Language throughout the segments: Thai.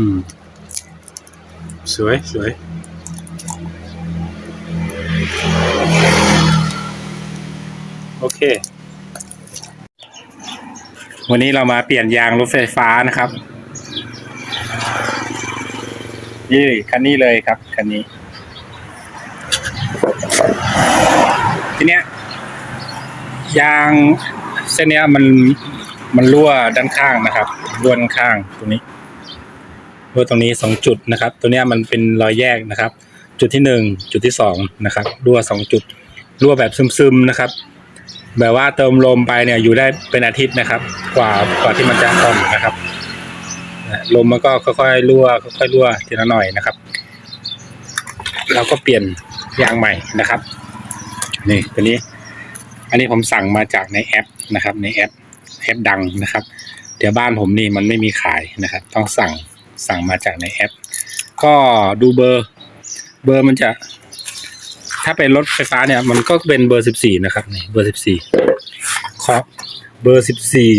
อืม สวยสวยโอเค วันนี้เรามาเปลี่ยนยางรถไฟฟ้านะครับนี่คันนี้เลยครับคันนี้ทีเนี้ยยางเส้นเนี้ยมันมันรั่วด้านข้างนะครับรั่วด้านข้างตรงนี้ รั่วตรงนี้สองจุดนะครับ ตัวนี้มันเป็นรอยแยกนะครับ จุดที่หนึ่งจุดที่สองนะครับรั่วสองจุดรั่วแบบซึมๆนะครับแบบว่าเติมลมไปเนี่ยอยู่ได้เป็นอาทิตย์นะครับ กว่ากว่าที่มันจะอ่อนนะครับลมมันก็ค่อยๆรั่วค่อยๆรั่วทีละหน่อยนะครับ เราก็เปลี่ยนยางใหม่นะครับ นี่ตัวนี้ อันนี้ผมสั่งมาจากในแอปนะครับ ในแอปแอปดังนะครับเดี๋ยวบ้านผมนี่มันไม่มีขายนะครับ ต้องสั่ง สั่งมาจากในแอป ก็ดูเบอร์ เบอร์มันจะ ถ้าเป็นรถไฟฟ้าเนี่ย มันก็เป็นเบอร์สิบสี่นะครับนี่เบอร์สิบสี่ครับเบอร์สิบสี่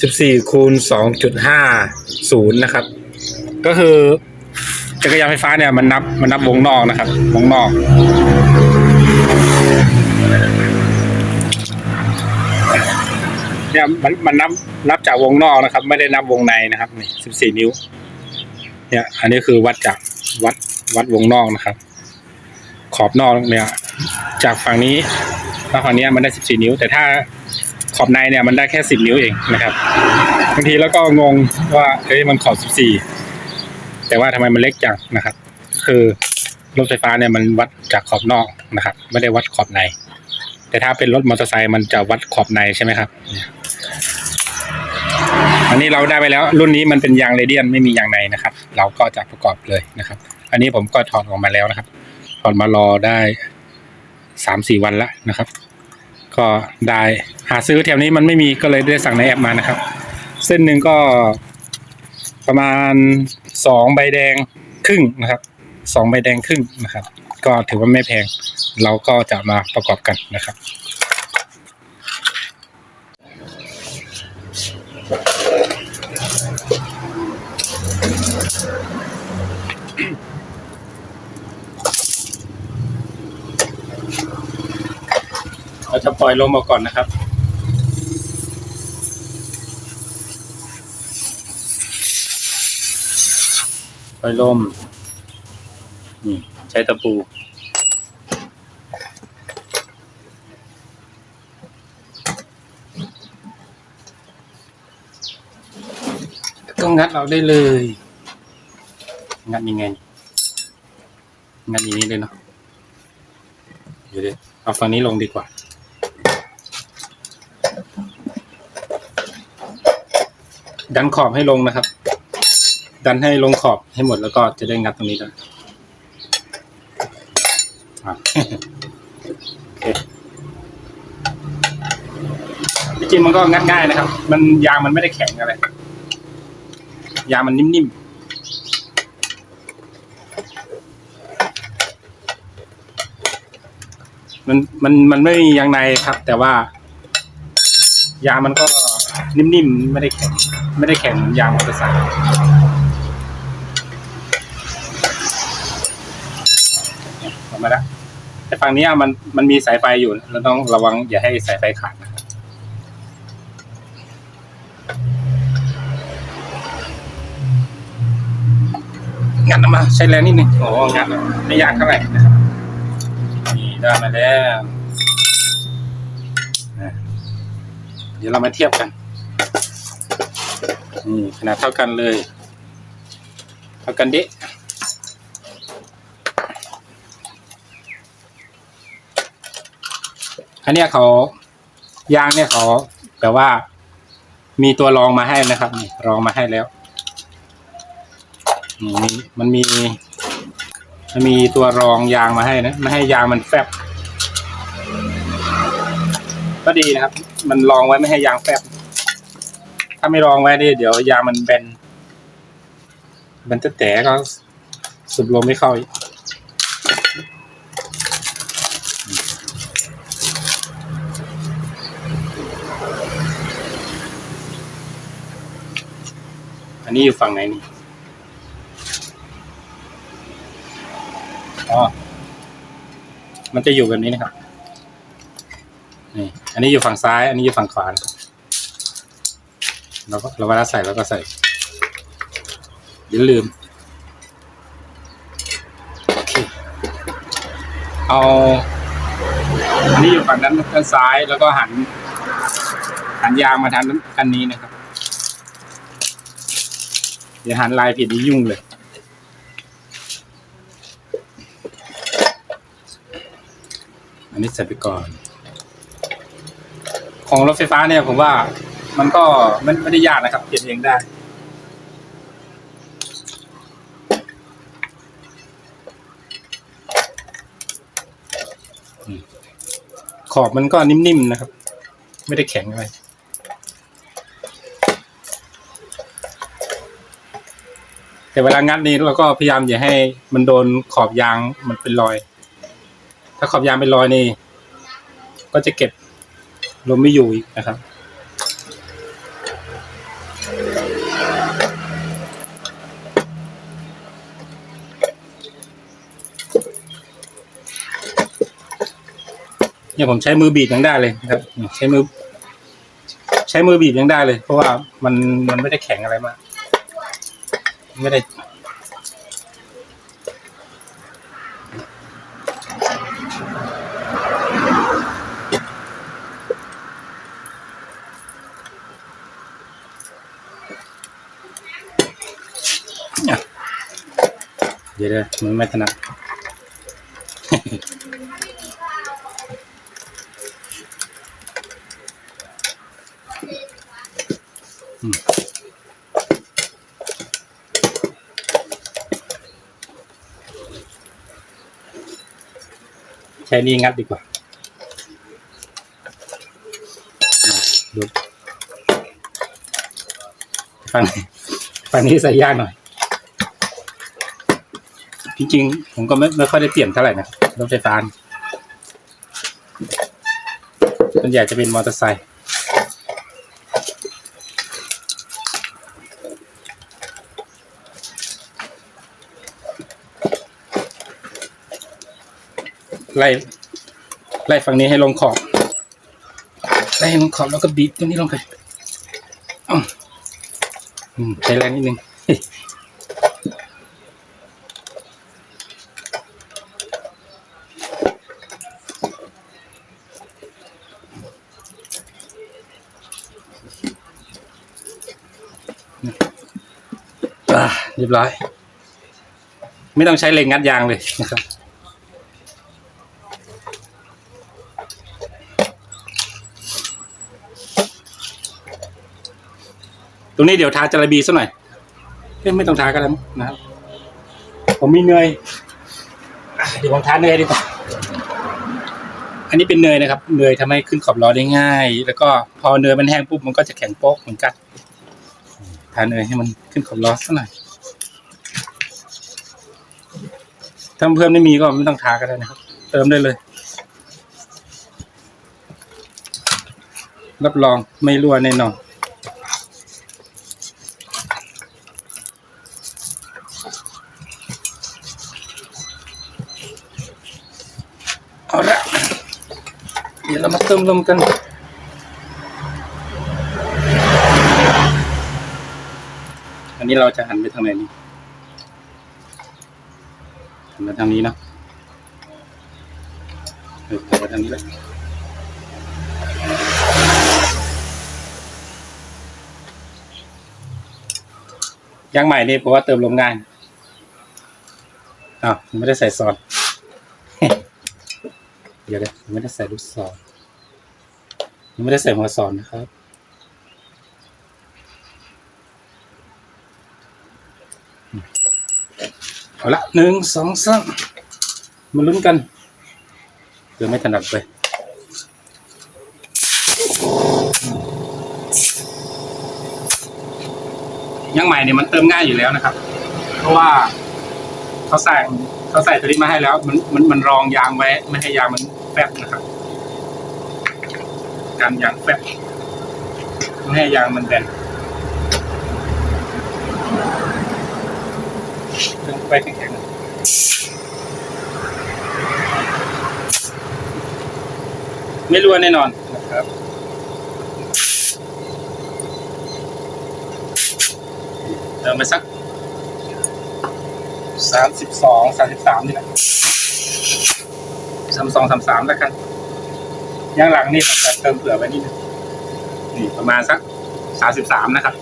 สิบสี่คูณสองจุดห้าศูนย์นะครับ ก็คือจักรยานไฟฟ้าเนี่ยมันนับมันนับวงนอกนะครับ วงนอก เนี่ยมันมันนับนับจากวงนอกนะครับ ไม่ได้นับวงในนะครับนี่สิบสี่นิ้ว เนี่ย อันนี้คือวัดจากวัดวัดวงนอกนะครับ ขอบนอกเนี่ย จากฝั่งนี้มาฝั่งนี้มันได้สิบสี่นิ้ว แต่ถ้าขอบในเนี่ยมันได้แค่สิบนิ้วเองนะครับบางทีแล้วก็งงว่าเฮ้ยมันขอบสิบสี่แต่ว่าทำไมมันเล็กจังนะครับ คือรถไฟฟ้าเนี่ยมันวัดจากขอบนอกนะครับ ไม่ได้วัดขอบใน แต่ถ้าเป็นรถมอเตอร์ไซค์มันจะวัดขอบในใช่ไหมครับ อันนี้เราได้ไปแล้ว รุ่นนี้มันเป็นยางเรเดียนไม่มียางในนะครับ เราก็จะประกอบเลยนะครับ อันนี้ผมก็ถอดออกมาแล้วนะครับ ถอดมารอได้สามสี่วันแล้วนะครับ ก็ได้หาซื้อแถวนี้มันไม่มีก็เลยได้สั่งในแอปมานะครับ เส้นหนึ่งก็ประมาณสองใบแดงครึ่งนะครับสองใบแดงครึ่งนะครับ ก็ถือว่าไม่แพง เราก็จะมาประกอบกันนะครับเราจะปล่อยลมออกก่อนนะครับปล่อยลมนี่ ใช้ตะปู ก็งัดเราได้เลย งัดยังไง งัดอย่างนี้เลยเนาะเดี๋ยวเดี๋ยวเอาฝั่งนี้ลงดีกว่าดันขอบให้ลงนะครับ ดันให้ลงขอบให้หมดแล้วก็จะได้งัดตรงนี้ได้อะ จริงมันก็งัดง่ายนะครับ มันยางมันไม่ได้แข็งอะไร ยางมันนิ่มๆมันมันมันไม่มียางในครับ แต่ว่ายางมันก็นิ่มๆไม่ได้แข็งไม่ได้แข็งยางมอเตอร์ไซค์เนี่ยออกมาแล้ว แต่ฝั่งนี้มันมันมีสายไฟอยู่เราต้องระวังอย่าให้สายไฟขาดนะครับงัดออกมาใช้แรงนิดนึงโอ้งัดไม่ยากเท่าไหร่นะครับนี่ได้มาแล้วนะเดี๋ยวเรามาเทียบกันนี่ขนาดเท่ากันเลย เท่ากันดิ อันเนี้ยเขายางเนี่ยเขาแบบว่า มีตัวรองมาให้นะครับนี่รองมาให้แล้วนี่มันมี มันมีตัวรองยางมาให้นะไม่ให้ยางมันแฟบก็ดีนะครับ มันรองไว้ไม่ให้ยางแฟบถ้าไม่รองไว้นี่เดี๋ยวยางมันแบนแบนจะแตกก็สูบลมไม่เข้าอีก อันนี้อยู่ฝั่งไหนนี่อ๋อมันจะอยู่แบบนี้นะครับนี่อันนี้อยู่ฝั่งซ้าย อันนี้อยู่ฝั่งขวานะครับเราก็เราเวลาใส่เราก็ใส่อย่าลืมเคเอาอันนี้อยู่ฝั่งด้านด้านซ้ายแล้วก็หัน หันยางมาทางด้านนี้นะครับ เดี๋ยวหันลายผิดนี่ยุ่งเลย อันนี้ใส่ไปก่อน ของรถไฟฟ้าเนี่ยผมว่ามันก็ไม่ไม่ได้ยากนะครับเปลี่ยนเองได้ขอบมันก็นิ่มๆนะครับ ไม่ได้แข็งอะไร แต่เวลางัดนี้เราก็พยายามอย่าให้มันโดนขอบยางมันเป็นรอย ถ้าขอบยางเป็นรอยนี่ ก็จะเก็บลมไม่อยู่อีกนะครับ เนี่ยผมใช้มือบีบยังได้เลยนะครับ ใช้มือ ใช้มือบีบยังได้เลย เพราะว่ามันมันไม่ได้แข็งอะไรมาก ไม่ได้ เดี๋ยวเดี๋ยวมันไม่ถนัด ใช้นี่งัดดีกว่าดูฝั่งฝั่งนี้ใส่ยากหน่อย จริงๆ ผมก็ไม่ไม่ค่อยได้เปลี่ยนเท่าไหร่นะรถไฟฟ้าส่วนใหญ่จะเป็นมอเตอร์ไซค์ ไล่ไล่ฝั่งนี้ให้ลงขอบไล่ให้ลงขอบแล้วก็บีบตรงนี้ลงไปอ้าวอืมใช้แรงนิดนึงอะเรียบร้อย ไม่ต้องใช้เหล็กงัดยางเลยนะครับ รงนี้เดี๋ยวทาจาระบีสักหน่อยไม่ต้องทาก็ได้นะครับ ผมมีเนยเดี๋ยวผมทาเนยดีกว่าอันนี้เป็นเนยนะครับ เนยทำให้ขึ้นขอบล้อได้ง่าย แล้วก็พอเนยมันแห้งปุ๊บมันก็จะแข็งโป๊กเหมือนกันทาเนยให้มันขึ้นขอบล้อสักหน่อยถ้าเพื่อนไม่มีก็ไม่ต้องทาก็ได้นะครับ เติมได้เลย รับรองไม่รั่วแน่นอน เอาละเดี๋ยวเรามาเติมลมกัน อันนี้เราจะหันไปทางไหนนี่หันมาทางนี้นะเออหันมาทางนี้เลยยางใหม่นี่เพราะว่าเติมลมง่ายอ้าวไม่ได้ใส่ซอนเดี๋ยวเลยยังไม่ได้ใส่ลูกศร ยังไม่ได้ใส่หัวศรนะครับ เอาละหนึ่งสองสามมาลุ้นกันเดี๋ยวไม่ถนัดไปยังใหม่เนี่ยมันเติมง่ายอยู่แล้วนะครับ เพราะว่าเขาใส่เขาใส่ตัวนี้มาให้แล้ว มันมันมันรองยางไว้ ไม่ให้ยางมันแฟบนะครับ การย่างแฟบไม่ให้ยางมันแบนดึงไปแข็งๆไม่รั่วแน่นอนนะครับเติมไปสักสามสิบสองสามสิบสามนี่แหละสามสองสามสามแล้วกัน ย่างหลังนี่ผมจะเติมเผื่อไว้นิดนึงนี่ประมาณสักสามสิบสามนะครับ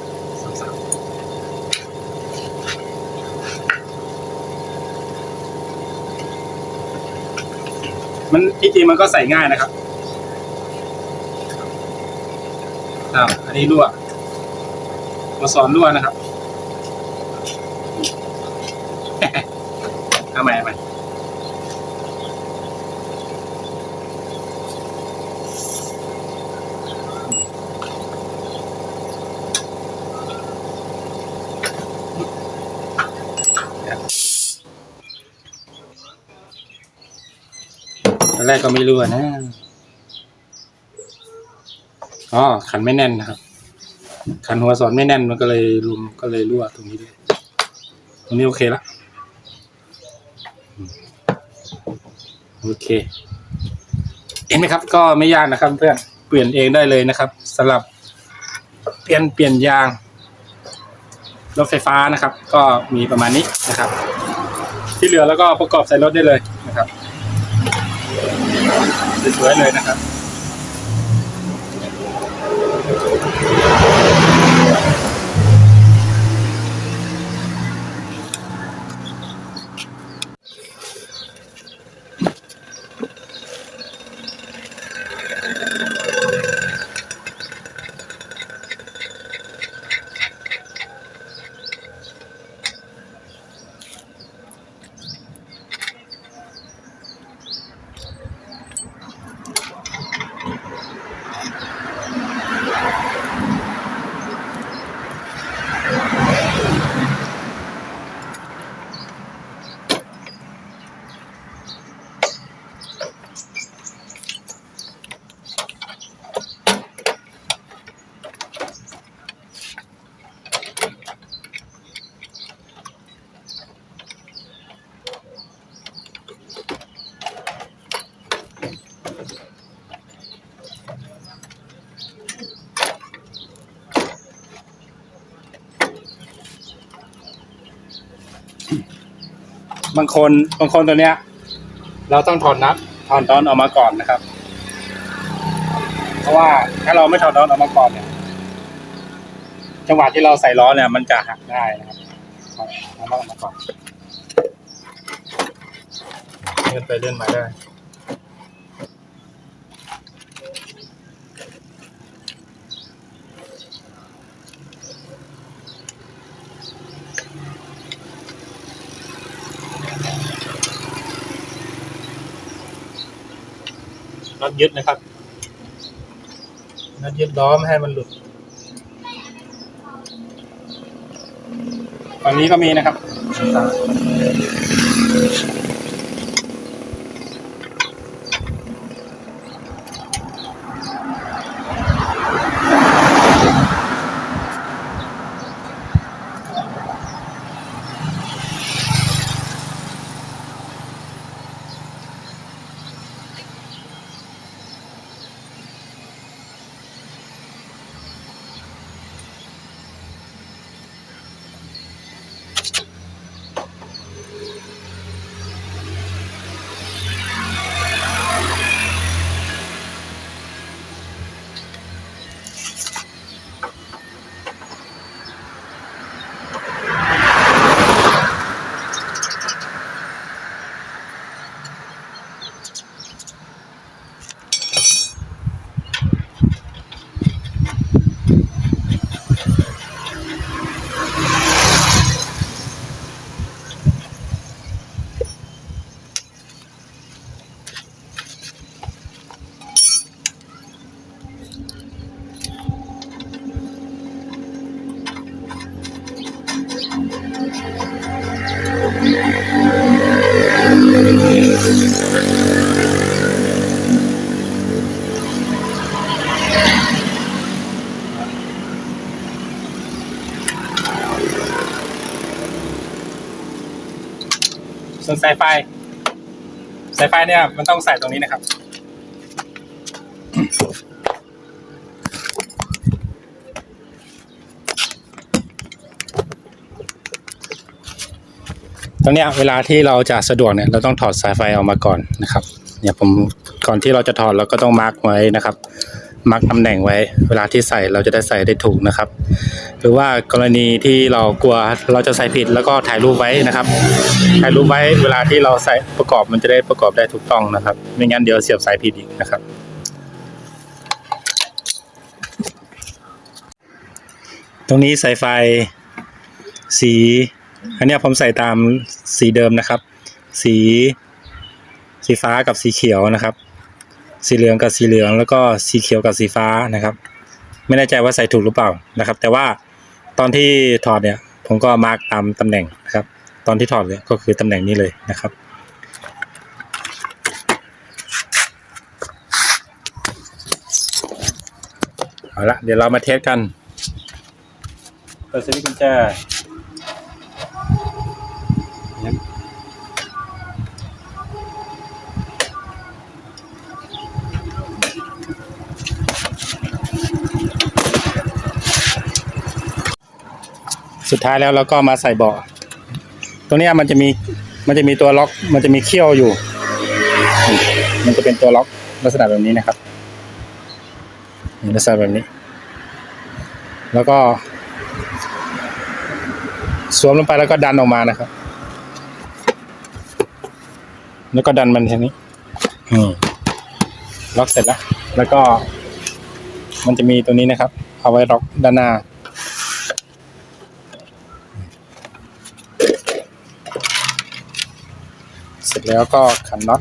สามสามมันที่จริงมันก็ใส่ง่ายนะครับอ้าวอันนี้รั่ว มาสอนรั่วนะครับเอาใหม่เอาใหม่ แรกก็ไม่รั่วนะอ๋อขันไม่แน่นนะครับ ขันหัวสอนไม่แน่นมันก็เลยรุมก็เลยรั่วตรงนี้ด้วยตรงนี้โอเคละโอเคเห็นไหมครับ ก็ไม่ยากนะครับ เพื่อนเปลี่ยนเองได้เลยนะครับสำหรับเปลี่ยนเปลี่ยนยางรถไฟฟ้านะครับ ก็มีประมาณนี้นะครับ ที่เหลือแล้วก็ประกอบใส่รถได้เลย สวยๆเลยนะครับ บางคนบางคนตัวเนี้ย เราต้องถอดนับถอดน็อนออกมาก่อนนะครับ เพราะว่าถ้าเราไม่ถอดน็อนออกมาก่อนเนี่ยจังหวะที่เราใส่ล้อเนี่ย มันจะหักได้นะครับถอดเอาน็อออกมาก่อนเลื่อนไปเลื่อนมาได้ อตยึดนะครับน็อตยึดล้อมให้มันหลุดฝั่งนี้ก็มีนะครับ สายไฟ สายไฟเนี่ย มันต้องใส่ตรงนี้นะครับ ตรงเนี้ยเวลาที่เราจะสะดวกเนี่ยเราต้องถอดสายไฟออกมาก่อนนะครับ เนี่ยผมก่อนที่เราจะถอดเราก็ต้องมาร์กไว้นะครับ มาร์กตำแหน่งไว้ เวลาที่ใส่เราจะได้ใส่ได้ถูกนะครับ หรือว่ากรณีที่เรากลัวเราจะใส่ผิดแล้วก็ถ่ายรูปไว้นะครับ ถ่ายรูปไว้เวลาที่เราใส่ประกอบมันจะได้ประกอบได้ถูกต้องนะครับ ไม่งั้นเดี๋ยวเสียบสายผิดอีกนะครับ ตรงนี้สายไฟสี อันนี้ผมใส่ตามสีเดิมนะครับ สีสีฟ้ากับสีเขียวนะครับ สีเหลืองกับสีเหลือง แล้วก็สีเขียวกับสีฟ้านะครับ ไม่แน่ใจว่าใส่ถูกหรือเปล่านะครับ แต่ว่าตอนที่ถอดเนี่ยผมก็มาร์กตามตำแหน่งนะครับ ตอนที่ถอดเนี่ยก็คือตำแหน่งนี้เลยนะครับเอาละเดี๋ยวเรามาเทสกันเปิดสวิตช์กุญแจ สุดท้ายแล้วเราก็มาใส่เบาะตรงนี้มันจะมีมันจะมีตัวล็อก มันจะมีเขี้ยวอยู่ มันจะเป็นตัวล็อกลักษณะแบบนี้นะครับลักษณะแบบนี้ แล้วก็ สวมลงไปแล้วก็ดันออกมานะครับ แล้วก็ดันมันทางนี้ล็อกเสร็จแล้ว แล้วก็ มันจะมีตัวนี้นะครับ เอาไว้ล็อกด้านหน้า เสร็จ แล้วก็ขันน็อต